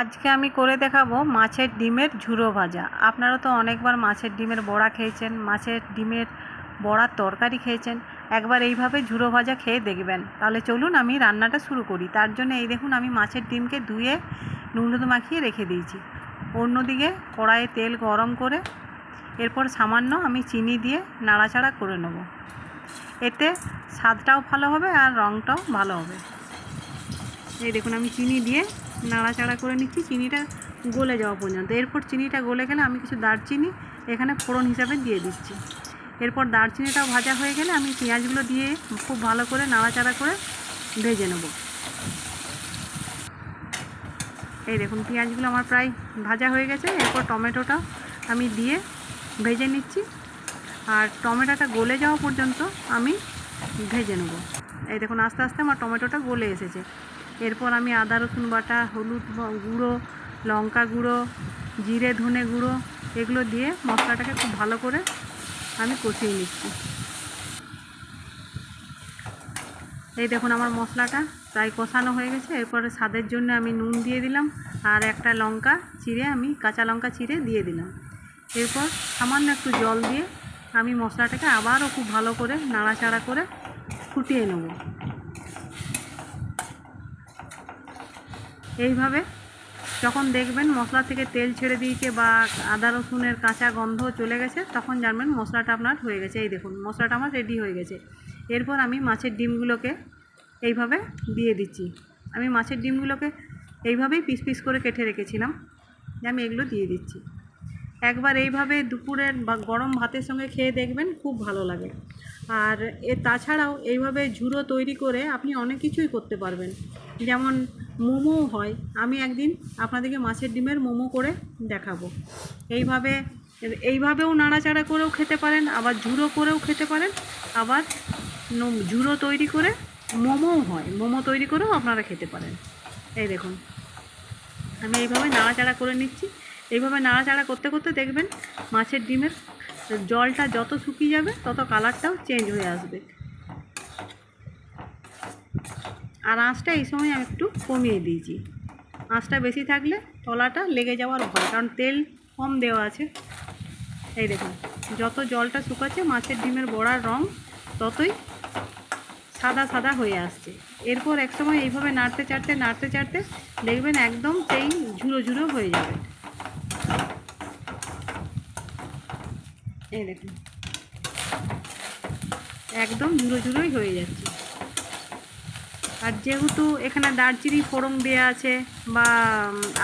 আজকে আমি করে দেখাবো মাছের ডিমের ঝুরো ভাজা। আপনারা তো অনেকবার মাছের ডিমের বড়া খেয়েছেন, মাছের ডিমের বড়ার তরকারি খেয়েছেন, একবার এইভাবে ঝুরো ভাজা খেয়ে দেখবেন। তাহলে চলুন আমি রান্নাটা শুরু করি। তার জন্য এই দেখুন, আমি মাছের ডিমকে ধুয়ে নুন হলুদ মাখিয়ে রেখে দিয়েছি। অন্যদিকে কড়াইয়ে তেল গরম করে এরপর সামান্য আমি চিনি দিয়ে নাড়াচাড়া করে নেব। এতে স্বাদটাও ভালো হবে আর রঙটাও ভালো হবে। এই দেখুন, আমি চিনি দিয়ে নাড়াচাড়া করে নিচ্ছি, চিনিটা গলে যাওয়া পর্যন্ত। এরপর চিনিটা গলে গেলে আমি কিছু দারচিনি এখানে ফোড়ন হিসাবে দিয়ে দিচ্ছি। এরপর দারচিনিটাও ভাজা হয়ে গেলে আমি পেঁয়াজগুলো দিয়ে খুব ভালো করে নাড়াচাড়া করে ভেজে নেব। এই দেখুন, পেঁয়াজগুলো আমার প্রায় ভাজা হয়ে গেছে। এরপর টমেটোটা আমি দিয়ে ভেজে নিচ্ছি। আর টমেটোটা গলে যাওয়া পর্যন্ত আমি ভেজে নেব। এই দেখুন, আস্তে আস্তে আমার টমেটোটা গলে এসেছে। এরপর আমি আদা, রসুন বাটা, হলুদ গুঁড়ো, লঙ্কা গুঁড়ো, জিরে, ধনে গুঁড়ো, এগুলো দিয়ে মশলাটাকে খুব ভালো করে আমি কষিয়ে নিচ্ছি। এই দেখুন আমার মশলাটা প্রায় কষানো হয়ে গেছে। এরপরে স্বাদের জন্য আমি নুন দিয়ে দিলাম আর একটা লঙ্কা চিড়ে আমি কাঁচা লঙ্কা চিড়ে দিয়ে দিলাম। এরপর সামান্য একটু জল দিয়ে আমি মশলাটাকে আবারও খুব ভালো করে নাড়াচাড়া করে ফুটিয়ে নেব। এইভাবে যখন দেখবেন মশলা থেকে তেল ছেড়ে দিয়েছে বা আদা রসুনের কাঁচা গন্ধ চলে গেছে, তখন জানবেন মশলাটা আপনার হয়ে গেছে। এই দেখুন, মশলাটা আমার রেডি হয়ে গেছে। এরপর আমি মাছের ডিমগুলোকে এইভাবে দিয়ে দিচ্ছি। আমি মাছের ডিমগুলোকে এইভাবেই পিস পিস করে কেটে রেখেছিলাম। যে আমি এগুলো দিয়ে দিচ্ছি। একবার এইভাবে দুপুরের বা গরম ভাতের সঙ্গে খেয়ে দেখবেন খুব ভালো লাগে। আর এ তাছাড়াও এইভাবে ঝুড়ো তৈরি করে আপনি অনেক কিছুই করতে পারবেন। যেমন মোমো হয়। আমি একদিন আপনাদেরকে মাছের ডিমের মোমো করে দেখাবো। এইভাবে, এইভাবেও নাড়াচাড়া করেও খেতে পারেন, আবার ঝুড়ো করেও খেতে পারেন, আবার ঝুড়ো তৈরি করে মোমোও হয়। মোমো তৈরি করেও আপনারা খেতে পারেন। এই দেখুন, আমি এইভাবে নাড়াচাড়া করে নিচ্ছি। এইভাবে নাড়াচাড়া করতে করতে দেখবেন মাছের ডিমের জলটা যত শুকিয়ে যাবে, তত কালারটাও চেঞ্জ হয়ে আসবে। আর আঁচটা এই সময় আমি একটু কমিয়ে দিয়েছি। আঁচটা বেশি থাকলে তলাটা লেগে যাওয়ার ভয়, কারণ তেল কম দেওয়া আছে। এই দেখুন, যত জলটা শুকাচ্ছে মাছের ডিমের বড়ার রং ততই সাদা সাদা হয়ে আসছে। এরপর একসময় এইভাবে নাড়তে চাড়তে নাড়তে চাড়তে দেখবেন একদম সেই ঝুড়ো ঝুড়ো হয়ে যাবে। এই দেখুন, একদম ঝুড়ো ঝুড়োই হয়ে যাচ্ছে। আর যেহেতু এখানে দারচিনি ফোড়ন দেওয়া আছে বা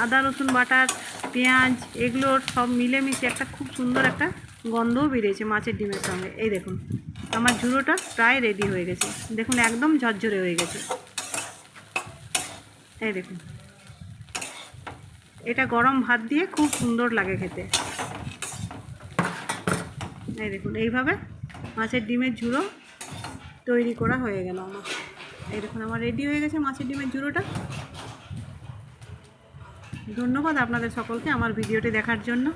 আদা, রসুন বাটার, পেঁয়াজ, এগুলোর সব মিলেমিশে একটা খুব সুন্দর একটা গন্ধও বেরিয়েছে মাছের ডিমের সঙ্গে। এই দেখুন, আমার ঝুড়োটা প্রায় রেডি হয়ে গেছে। দেখুন, একদম ঝরঝরে হয়ে গেছে। এই দেখুন, এটা গরম ভাত দিয়ে খুব সুন্দর লাগে খেতে। এই দেখুন, এইভাবে মাছের ডিমের ঝুড়ো তৈরি করা হয়ে গেল আমার। এই দেখুন, আমার রেডি হয়ে গেছে মাছের ডিমের জুড়োটা ধন্যবাদ আপনাদের সকলকে আমার ভিডিওটি দেখার জন্য।